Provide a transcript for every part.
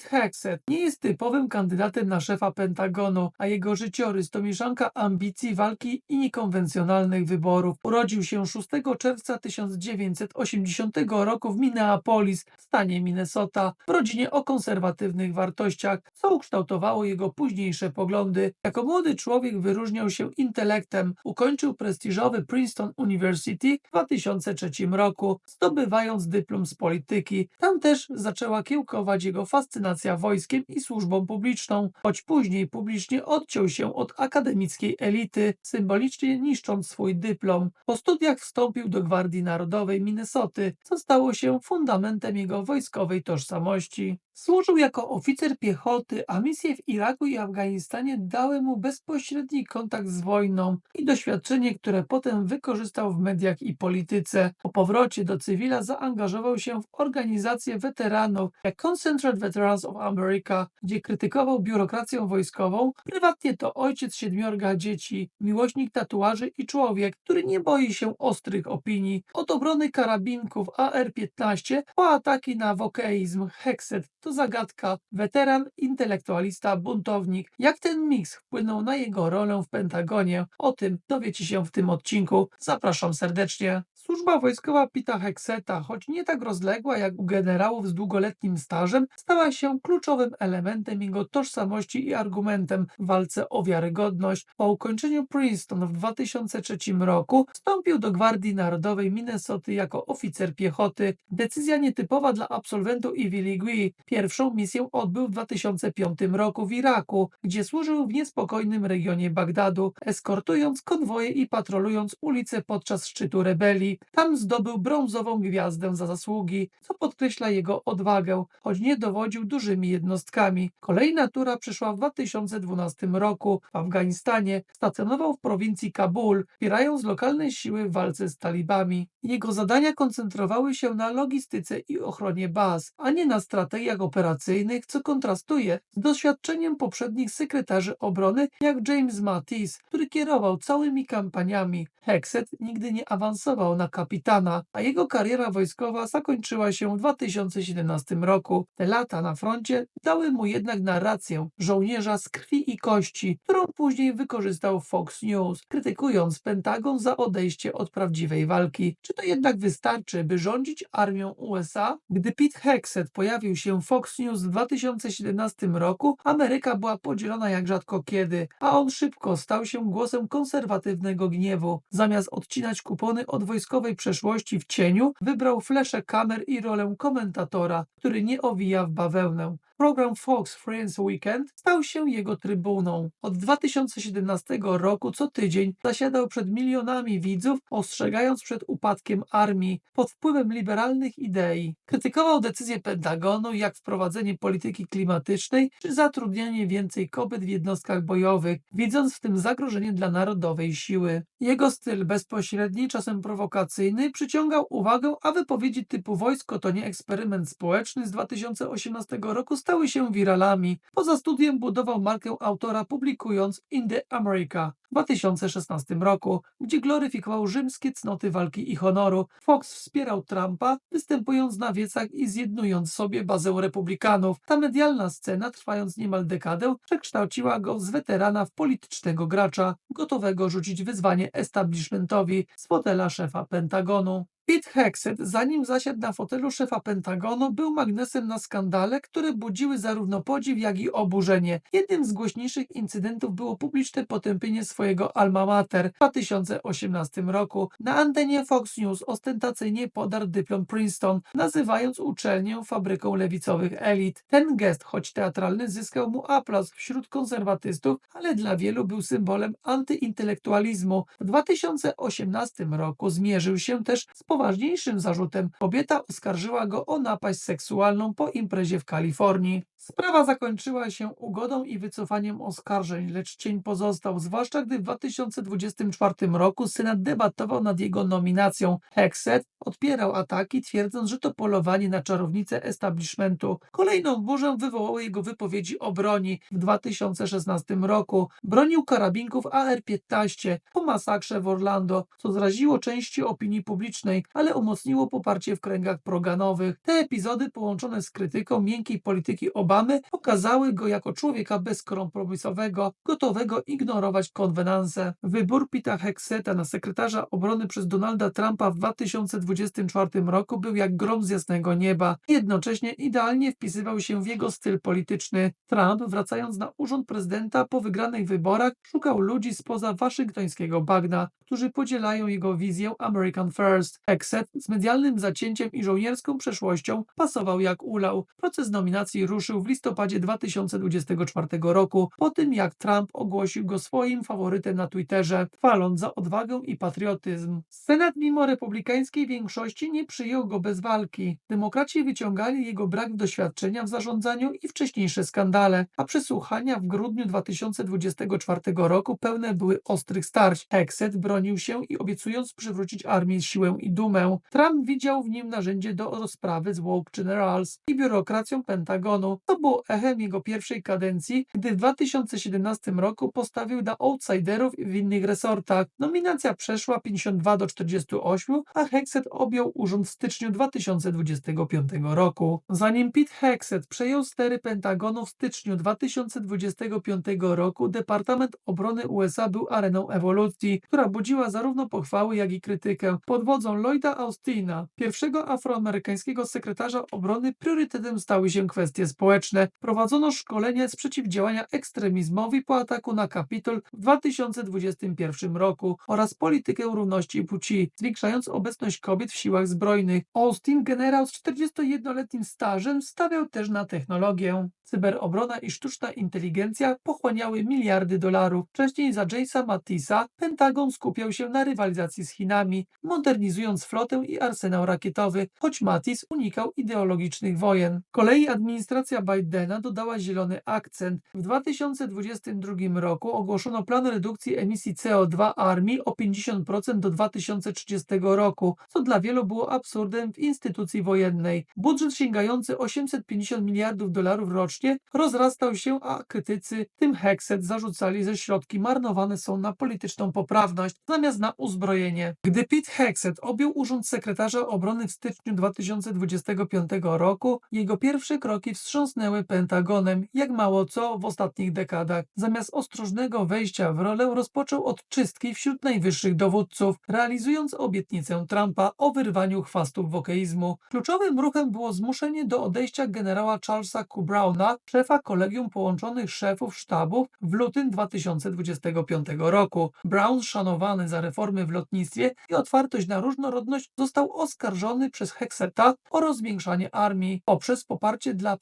Pete Hegseth nie jest typowym kandydatem na szefa Pentagonu, a jego życiorys to mieszanka ambicji, walki i niekonwencjonalnych wyborów. Urodził się 6 czerwca 1980 roku w Minneapolis, w stanie Minnesota, w rodzinie o konserwatywnych wartościach, co ukształtowało jego późniejsze poglądy. Jako młody człowiek wyróżniał się intelektem. Ukończył prestiżowy Princeton University w 2003 roku, zdobywając dyplom z polityki. Tam też zaczęła kiełkować jego fascynacja wojskiem i służbą publiczną, choć później publicznie odciął się od akademickiej elity, symbolicznie niszcząc swój dyplom. Po studiach wstąpił do Gwardii Narodowej Minnesoty, co stało się fundamentem jego wojskowej tożsamości. Służył jako oficer piechoty, a misje w Iraku i Afganistanie dały mu bezpośredni kontakt z wojną i doświadczenie, które potem wykorzystał w mediach i polityce. Po powrocie do cywila zaangażował się w organizację weteranów, jak Concentrate Veterans of America, gdzie krytykował biurokrację wojskową. Prywatnie to ojciec siedmiorga dzieci, miłośnik tatuaży i człowiek, który nie boi się ostrych opinii. Od obrony karabinków AR-15 po ataki na wokeizm, hekset, to zagadka, weteran, intelektualista, buntownik. Jak ten miks wpłynął na jego rolę w Pentagonie? O tym dowiecie się w tym odcinku. Zapraszam serdecznie. Służba wojskowa Pita Hekseta, choć nie tak rozległa jak u generałów z długoletnim stażem, stała się kluczowym elementem jego tożsamości i argumentem w walce o wiarygodność. Po ukończeniu Princeton w 2003 roku wstąpił do Gwardii Narodowej Minnesoty jako oficer piechoty. Decyzja nietypowa dla absolwentów Ivy League. Pierwszą misję odbył w 2005 roku w Iraku, gdzie służył w niespokojnym regionie Bagdadu, eskortując konwoje i patrolując ulice podczas szczytu rebelii. Tam zdobył brązową gwiazdę za zasługi, co podkreśla jego odwagę, choć nie dowodził dużymi jednostkami. Kolejna tura przyszła w 2012 roku. W Afganistanie stacjonował w prowincji Kabul, wspierając lokalne siły w walce z talibami. Jego zadania koncentrowały się na logistyce i ochronie baz, a nie na strategiach operacyjnych, co kontrastuje z doświadczeniem poprzednich sekretarzy obrony, jak James Mattis, który kierował całymi kampaniami. Hexet nigdy nie awansował na kapitana, a jego kariera wojskowa zakończyła się w 2017 roku. Te lata na froncie dały mu jednak narrację żołnierza z krwi i kości, którą później wykorzystał Fox News, krytykując Pentagon za odejście od prawdziwej walki. Czy to jednak wystarczy, by rządzić armią USA? Gdy Pete Hexet pojawił się w Fox News w 2017 roku, Ameryka była podzielona jak rzadko kiedy, a on szybko stał się głosem konserwatywnego gniewu. Zamiast odcinać kupony od wojskowej przeszłości w cieniu, wybrał flesze kamer i rolę komentatora, który nie owija w bawełnę. Program Fox Friends Weekend stał się jego trybuną. Od 2017 roku co tydzień zasiadał przed milionami widzów, ostrzegając przed upadkiem armii pod wpływem liberalnych idei. Krytykował decyzje Pentagonu, jak wprowadzenie polityki klimatycznej czy zatrudnianie więcej kobiet w jednostkach bojowych, widząc w tym zagrożenie dla narodowej siły. Jego styl bezpośredni, czasem prowokacyjny, przyciągał uwagę, a wypowiedzi typu wojsko to nie eksperyment społeczny z 2018 roku stały się wiralami. Poza studiem budował markę autora publikując In the America w 2016 roku, gdzie gloryfikował rzymskie cnoty walki i honoru. Fox wspierał Trumpa, występując na wiecach i zjednując sobie bazę republikanów. Ta medialna scena, trwając niemal dekadę, przekształciła go z weterana w politycznego gracza, gotowego rzucić wyzwanie establishmentowi z fotela szefa Pentagonu. Pete Hexet, zanim zasiadł na fotelu szefa Pentagonu, był magnesem na skandale, które budziły zarówno podziw, jak i oburzenie. Jednym z głośniejszych incydentów było publiczne potępienie swojego alma mater w 2018 roku. Na antenie Fox News ostentacyjnie podarł dyplom Princeton, nazywając uczelnię fabryką lewicowych elit. Ten gest, choć teatralny, zyskał mu aplauz wśród konserwatystów, ale dla wielu był symbolem antyintelektualizmu. W 2018 roku zmierzył się też z poważniejszym zarzutem. Kobieta oskarżyła go o napaść seksualną po imprezie w Kalifornii. Sprawa zakończyła się ugodą i wycofaniem oskarżeń, lecz cień pozostał, zwłaszcza gdy w 2024 roku Senat debatował nad jego nominacją. Hexet odpierał ataki, twierdząc, że to polowanie na czarownicę establishmentu. Kolejną burzę wywołały jego wypowiedzi o broni. W 2016 roku bronił karabinków AR-15 po masakrze w Orlando, co zraziło części opinii publicznej. ale umocniło poparcie w kręgach proganowych. Te epizody połączone z krytyką miękkiej polityki Obamy pokazały go jako człowieka bezkompromisowego, gotowego ignorować konwenanse. Wybór Pita Hexeta na sekretarza obrony przez Donalda Trumpa w 2024 roku był jak grom z jasnego nieba. Jednocześnie idealnie wpisywał się w jego styl polityczny. Trump, wracając na urząd prezydenta po wygranych wyborach, szukał ludzi spoza waszyngtońskiego bagna, którzy podzielają jego wizję American First. Hexet z medialnym zacięciem i żołnierską przeszłością pasował jak ulał. Proces nominacji ruszył w listopadzie 2024 roku, po tym jak Trump ogłosił go swoim faworytem na Twitterze, chwaląc za odwagę i patriotyzm. Senat mimo republikańskiej większości nie przyjął go bez walki. Demokraci wyciągali jego brak doświadczenia w zarządzaniu i wcześniejsze skandale, a przesłuchania w grudniu 2024 roku pełne były ostrych starć. Hexet bronił się i obiecując przywrócić armię siłę i dumę. Trump widział w nim narzędzie do rozprawy z woke generals i biurokracją Pentagonu. To było echem jego pierwszej kadencji, gdy w 2017 roku postawił na outsiderów w innych resortach. Nominacja przeszła 52 do 48, a Hexet objął urząd w styczniu 2025 roku. Zanim Pete Hexet przejął stery Pentagonu w styczniu 2025 roku, Departament Obrony USA był areną ewolucji, która budziła zarówno pochwały, jak i krytykę. Pod wodzą Lloyda Austina, pierwszego afroamerykańskiego sekretarza obrony, priorytetem stały się kwestie społeczne. Prowadzono szkolenia z przeciwdziałania ekstremizmowi po ataku na Kapitol w 2021 roku oraz politykę równości płci, zwiększając obecność kobiet w siłach zbrojnych. Austin, generał z 41-letnim stażem, stawiał też na technologię. Cyberobrona i sztuczna inteligencja pochłaniały miliardy dolarów. Wcześniej za Jace'a Mattisa Pentagon skupiał się na rywalizacji z Chinami, modernizując flotę i arsenał rakietowy, choć Mattis unikał ideologicznych wojen. Kolei administracja Bidena dodała zielony akcent. W 2022 roku ogłoszono plan redukcji emisji CO2 armii o 50% do 2030 roku, co dla wielu było absurdem w instytucji wojennej. Budżet sięgający 850 miliardów dolarów rocznie rozrastał się, a krytycy, tym Hexet, zarzucali, że środki marnowane są na polityczną poprawność zamiast na uzbrojenie. Gdy Pete Hexet objął urząd sekretarza obrony w styczniu 2025 roku, jego pierwsze kroki wstrząsnęły Pentagonem, jak mało co w ostatnich dekadach. Zamiast ostrożnego wejścia w rolę rozpoczął od czystki wśród najwyższych dowódców, realizując obietnicę Trumpa o wyrwaniu chwastów wokeizmu. Kluczowym ruchem było zmuszenie do odejścia generała Charlesa Q. Browna, szefa Kolegium Połączonych Szefów Sztabów w lutym 2025 roku. Brown, szanowany za reformy w lotnictwie i otwartość na różnorodność, został oskarżony przez Hexeta o rozmiększanie armii poprzez poparcie dla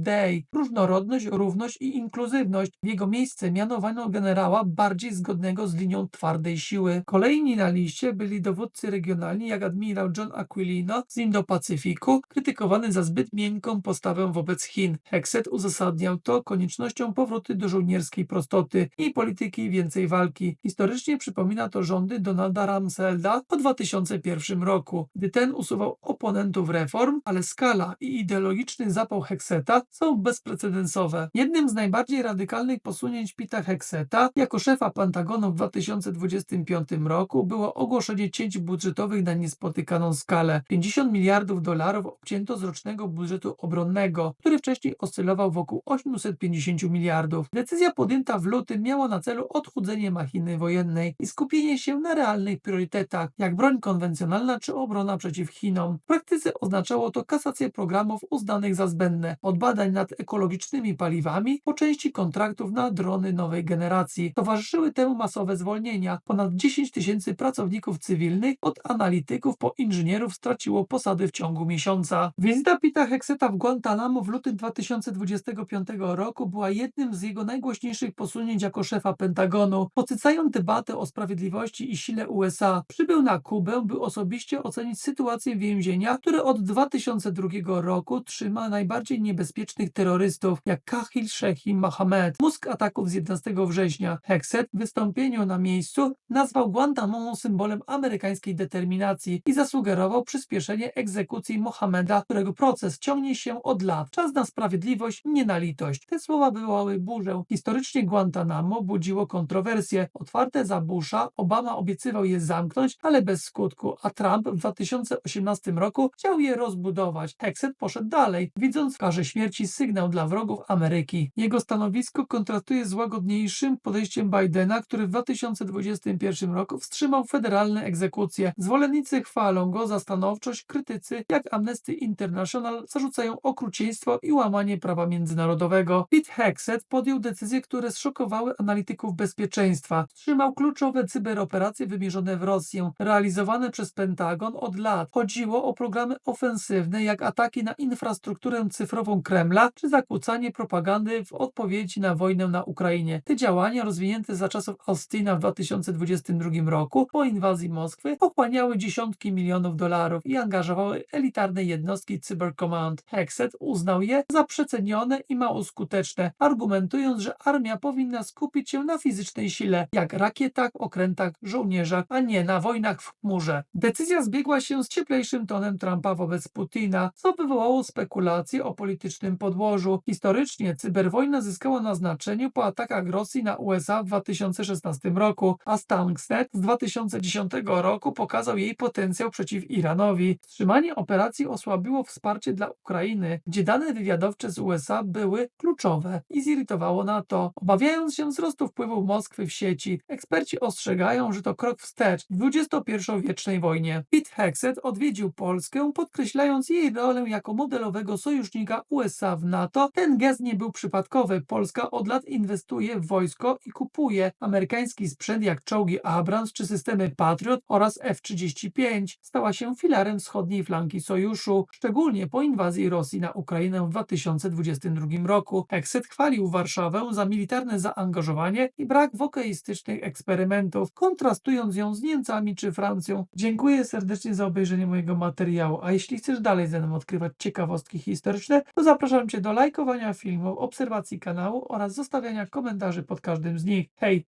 programów różnorodność, równość i inkluzywność. W jego miejsce mianowano generała bardziej zgodnego z linią twardej siły. Kolejni na liście byli dowódcy regionalni jak admirał John Aquilino z Indo-Pacyfiku, krytykowany za zbyt miękką postawę wobec Chin. Hexet uzasadniał to koniecznością powrotu do żołnierskiej prostoty i polityki więcej walki. Historycznie przypomina to rządy Donalda Rumsfelda po 2001 roku, gdy ten usuwał oponentów reform, ale skala i ideologiczny zapał Hexeta są bezprecedensowe. Jednym z najbardziej radykalnych posunięć Pita Hexeta jako szefa Pentagonu w 2025 roku było ogłoszenie cięć budżetowych na niespotykaną skalę. 50 miliardów dolarów obcięto z rocznego budżetu obronnego, który wcześniej oscylował wokół 850 miliardów. Decyzja podjęta w lutym miała na celu odchudzenie machiny wojennej i skupienie się na realnych priorytetach, jak broń konwencjonalna czy obrona przeciw Chinom. W praktyce oznaczało to kasację programów uznanych za zbędne, od badań nad ekologicznymi paliwami po części kontraktów na drony nowej generacji. Towarzyszyły temu masowe zwolnienia. Ponad 10 tysięcy pracowników cywilnych, od analityków po inżynierów straciło posady w ciągu miesiąca. Wizyta Pita Hexeta w Guantanamo w lutym 2025 roku była jednym z jego najgłośniejszych posunięć jako szefa Pentagonu. Podsycając debatę o sprawiedliwości i sile USA, przybył na Kubę, by osobiście ocenić sytuację więzienia, które od 2002 roku trzyma najbardziej niebezpiecznych terrorystów, jak Kahil Shehi Mohammed. Mózg ataków z 11 września. Hexet w wystąpieniu na miejscu nazwał Guantanamo symbolem amerykańskiej determinacji i zasugerował przyspieszenie egzekucji Mohameda, którego proces ciągnie się od lat. Czas na sprawiedliwość, nie na litość. Te słowa wywołały burzę. Historycznie Guantanamo budziło kontrowersje. Otwarte za Busha, Obama obiecywał je zamknąć, ale bez skutku, a Trump w 2018 roku chciał je rozbudować. Hexet poszedł dalej, widząc w karze śmierci sygnał dla wrogów Ameryki. Jego stanowisko kontrastuje z łagodniejszym podejściem Bidena, który w 2021 roku wstrzymał federalne egzekucje. Zwolennicy chwalą go za stanowczość, krytycy jak Amnesty International zarzucają okrucieństwo i łamanie prawa międzynarodowego. Pete Hexet podjął decyzje, które zszokowały analityków bezpieczeństwa. Wstrzymał kluczowe cyberoperacje wymierzone w Rosję, realizowane przez Pentagon od lat. Chodziło o programy ofensywne, jak ataki na infrastrukturę cyfrową Kremla, czy zakłócanie propagandy w odpowiedzi na wojnę na Ukrainie. Te działania, rozwinięte za czasów Austina w 2022 roku, po inwazji Moskwy, pochłaniały dziesiątki milionów dolarów i angażowały elitarne jednostki Cyber Command. Hexet uznał je za przecenione i mało skuteczne, argumentując, że armia powinna skupić się na fizycznej sile, jak rakietach, okrętach, żołnierzach, a nie na wojnach w chmurze. Decyzja zbiegła się z cieplejszym tonem Trumpa wobec Putina, co wywołało spekulacje o politycznym podłożu. Historycznie cyberwojna zyskała na znaczeniu po atakach Rosji na USA w 2016 roku, a Stuxnet z 2010 roku pokazał jej potencjał przeciw Iranowi. Wstrzymanie operacji osłabiło wsparcie dla Ukrainy, gdzie dane wywiadowcze z USA były kluczowe i zirytowało NATO. Obawiając się wzrostu wpływu Moskwy w sieci, eksperci ostrzegają, że to krok wstecz w XXI-wiecznej wojnie. Pete Hexet odwiedził Polskę, podkreślając jej rolę jako modelowego sojusznika USA w NATO. Ten gest nie był przypadkowy. Polska od lat inwestuje w wojsko i kupuje amerykański sprzęt jak czołgi Abrams czy systemy Patriot oraz F-35. Stała się filarem wschodniej flanki sojuszu, szczególnie po inwazji Rosji na Ukrainę w 2022 roku. Hexet chwalił Warszawę za militarne zaangażowanie i brak wokeistycznych eksperymentów, kontrastując ją z Niemcami czy Francją. Dziękuję serdecznie za obejrzenie mojego materiału, a jeśli chcesz dalej ze mną odkrywać ciekawostki historyczne, to zapraszam Cię do lajkowania filmów, obserwacji kanału oraz zostawiania komentarzy pod każdym z nich. Hej,